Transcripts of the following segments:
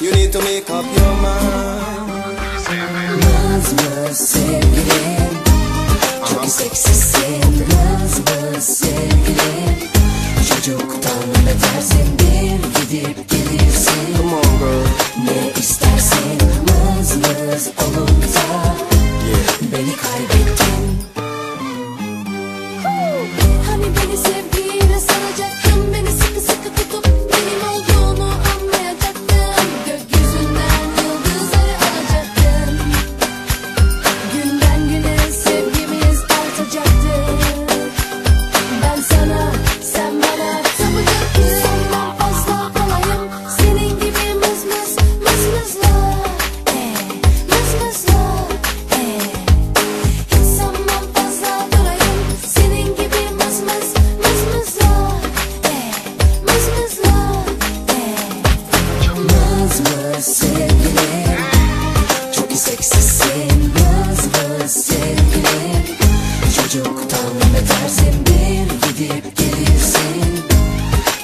You need to make up your mind. Love's worth saving. Çok seksisin. Love's worth saving. Betersin bir gidip gelirsin.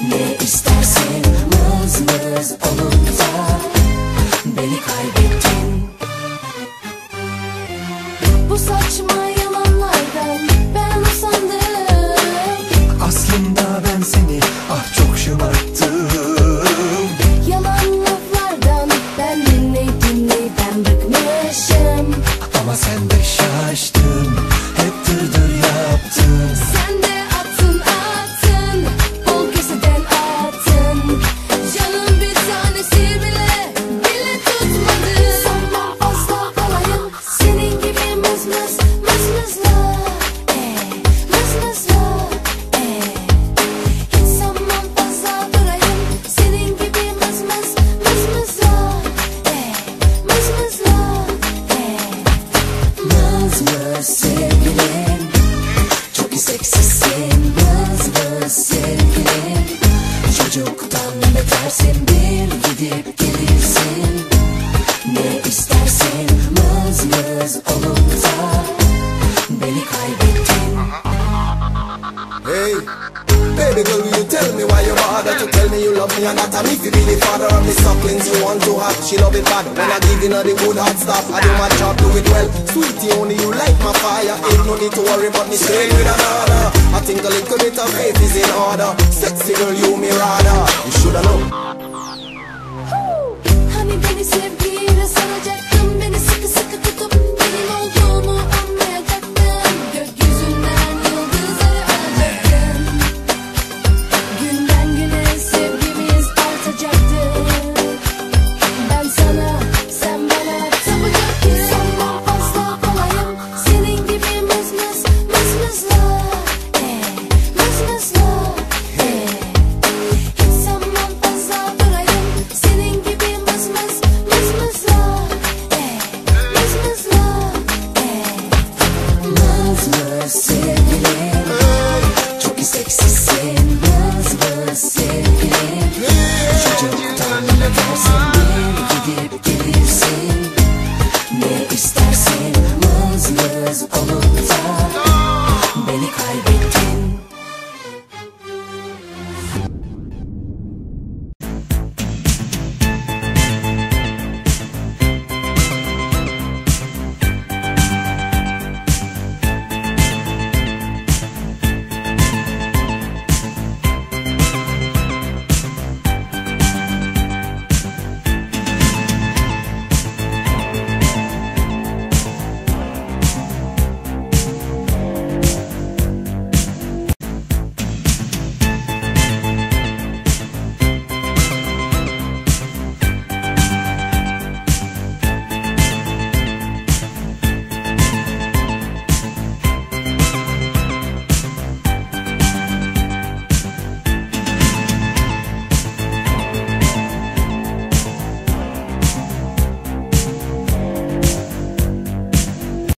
Ne istersin mız mız olup da Beni kaybettin. Bu saçma yalanlardan ben usandım. Aslında ben seni ah çok şımarttım. Yalan laflardan ben ben bıkmışım? Ama sen de şaştın, hep dırdır yaptın. Sen Baby girl, you tell me why you bother to tell me you love me and that I'm if you be the father of the sucklings you want to have. She love it bad when I give you the good hot stuff. I do my job, do it well. Sweetie, only you like my fire. Ain't no need to worry about me staying with another. I think a little bit of faith is in order. Sexy girl, you. You shoulda known.